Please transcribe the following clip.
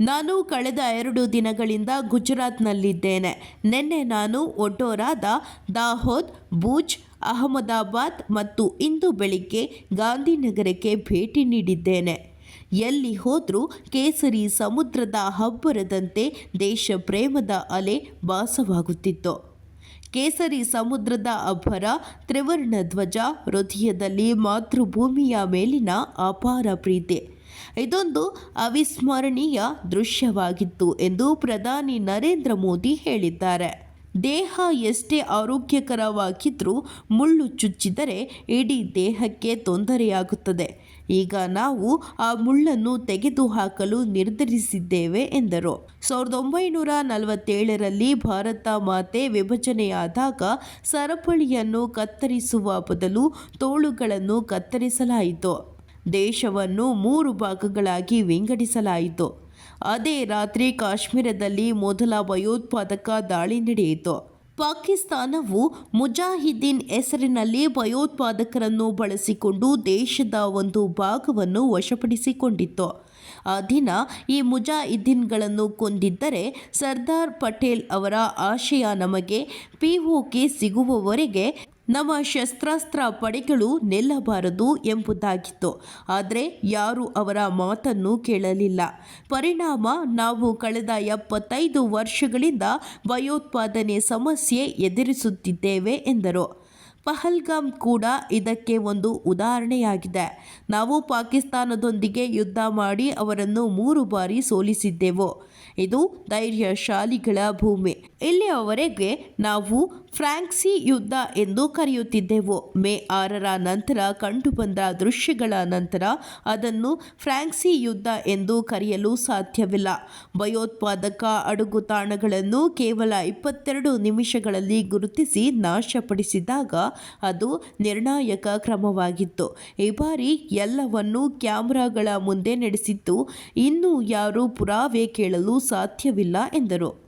ನಾನು ಕಳೆದ ಎರಡು ದಿನಗಳಿಂದ ಗುಜರಾತ್ನಲ್ಲಿದ್ದೇನೆ. ನಿನ್ನೆ ನಾನು ಒಟೋರಾದ ದಾಹೋದ್ ಭುಜ್ ಅಹಮದಾಬಾದ್ ಮತ್ತು ಇಂದು ಬೆಳಿಗ್ಗೆ ಗಾಂಧಿನಗರಕ್ಕೆ ಭೇಟಿ ನೀಡಿದ್ದೇನೆ. ಎಲ್ಲಿ ಹೋದರೂ ಕೇಸರಿ ಸಮುದ್ರದ ಹಬ್ಬರದಂತೆ ದೇಶ ಪ್ರೇಮದ ಅಲೆ ಭಾಸವಾಗುತ್ತಿತ್ತು. ಕೇಸರಿ ಸಮುದ್ರದ ಅಬ್ಬರ ತ್ರಿವರ್ಣ ಧ್ವಜ, ಹೃದಯದಲ್ಲಿ ಮಾತೃಭೂಮಿಯ ಮೇಲಿನ ಅಪಾರ ಪ್ರೀತಿ. ಇದೊಂದು ಅವಿಸ್ಮರಣೀಯ ದೃಶ್ಯವಾಗಿತ್ತು ಎಂದು ಪ್ರಧಾನಿ ನರೇಂದ್ರ ಮೋದಿ ಹೇಳಿದ್ದಾರೆ. ದೇಹ ಎಷ್ಟೇ ಆರೋಗ್ಯಕರವಾಗಿದ್ದರೂ ಮುಳ್ಳು ಚುಚ್ಚಿದರೆ ಇಡೀ ದೇಹಕ್ಕೆ ತೊಂದರೆಯಾಗುತ್ತದೆ. ಈಗ ನಾವು ಆ ಮುಳ್ಳನ್ನು ತೆಗೆದುಹಾಕಲು ನಿರ್ಧರಿಸಿದ್ದೇವೆ ಎಂದರು. ಸಾವಿರದ ಒಂಬೈನೂರ ನಲವತ್ತೇಳರಲ್ಲಿ ಭಾರತ ಮಾತೆ ವಿಭಜನೆಯಾದಾಗ ಸರಪಳಿಯನ್ನು ಕತ್ತರಿಸುವ ಬದಲು ತೋಳುಗಳನ್ನು ಕತ್ತರಿಸಲಾಯಿತು. ದೇಶವನ್ನು ಮೂರು ಭಾಗಗಳಾಗಿ ವಿಂಗಡಿಸಲಾಯಿತು. ಅದೇ ರಾತ್ರಿ ಕಾಶ್ಮೀರದಲ್ಲಿ ಮೊದಲ ಭಯೋತ್ಪಾದಕ ದಾಳಿ ನಡೆಯಿತು. ಪಾಕಿಸ್ತಾನವು ಮುಜಾಹಿದ್ದೀನ್ ಹೆಸರಿನಲ್ಲಿ ಭಯೋತ್ಪಾದಕರನ್ನು ಬಳಸಿಕೊಂಡು ದೇಶದ ಒಂದು ಭಾಗವನ್ನು ವಶಪಡಿಸಿಕೊಂಡಿತ್ತು. ಆ ದಿನ ಈ ಮುಜಾಹಿದ್ದೀನ್ಗಳನ್ನು ಕೊಂದಿದ್ದರೆ ಸರ್ದಾರ್ ಪಟೇಲ್ ಅವರ ಆಶಯ ನಮಗೆ ಪಿಒಕೆ ಸಿಗುವವರೆಗೆ ನಮ್ಮ ಶಸ್ತ್ರಾಸ್ತ್ರ ಪಡೆಗಳು ನಿಲ್ಲಬಾರದು ಎಂಬುದಾಗಿತ್ತು. ಆದರೆ ಯಾರೂ ಅವರ ಮಾತನ್ನು ಕೇಳಲಿಲ್ಲ. ಪರಿಣಾಮ ನಾವು ಕಳೆದ ಎಪ್ಪತ್ತೈದು ವರ್ಷಗಳಿಂದ ಭಯೋತ್ಪಾದನೆ ಸಮಸ್ಯೆ ಎದುರಿಸುತ್ತಿದ್ದೇವೆ ಎಂದರು. ಪಹಲ್ಗಾಮ್ ಕೂಡ ಇದಕ್ಕೆ ಒಂದು ಉದಾಹರಣೆಯಾಗಿದೆ. ನಾವು ಪಾಕಿಸ್ತಾನದೊಂದಿಗೆ ಯುದ್ಧ ಮಾಡಿ ಅವರನ್ನು ಮೂರು ಬಾರಿ ಸೋಲಿಸಿದ್ದೆವು. ಇದು ಧೈರ್ಯಶಾಲಿಗಳ ಭೂಮಿ. ಇಲ್ಲಿಯವರೆಗೆ ನಾವು ಫ್ರಾಂಕ್ಸಿ ಯುದ್ಧ ಎಂದು ಕರೆಯುತ್ತಿದ್ದೆವು. ಮೇ ಆರರ ನಂತರ ಕಂಡುಬಂದ ದೃಶ್ಯಗಳ ನಂತರ ಅದನ್ನು ಫ್ರಾಂಕ್ಸಿ ಯುದ್ಧ ಎಂದು ಕರೆಯಲು ಸಾಧ್ಯವಿಲ್ಲ. ಭಯೋತ್ಪಾದಕ ಅಡುಗುತಾಣಗಳನ್ನು ಕೇವಲ ಇಪ್ಪತ್ತೆರಡು ನಿಮಿಷಗಳಲ್ಲಿ ಗುರುತಿಸಿ ನಾಶಪಡಿಸಿದಾಗ ಅದು ನಿರ್ಣಾಯಕ ಕ್ರಮವಾಗಿತ್ತು. ಈ ಬಾರಿ ಎಲ್ಲವನ್ನೂ ಕ್ಯಾಮ್ರಾಗಳ ಮುಂದೆ ನಡೆಸಿತ್ತು. ಇನ್ನೂ ಯಾರೂ ಪುರಾವೆ ಕೇಳಲು ಸಾಧ್ಯವಿಲ್ಲ ಎಂದರು.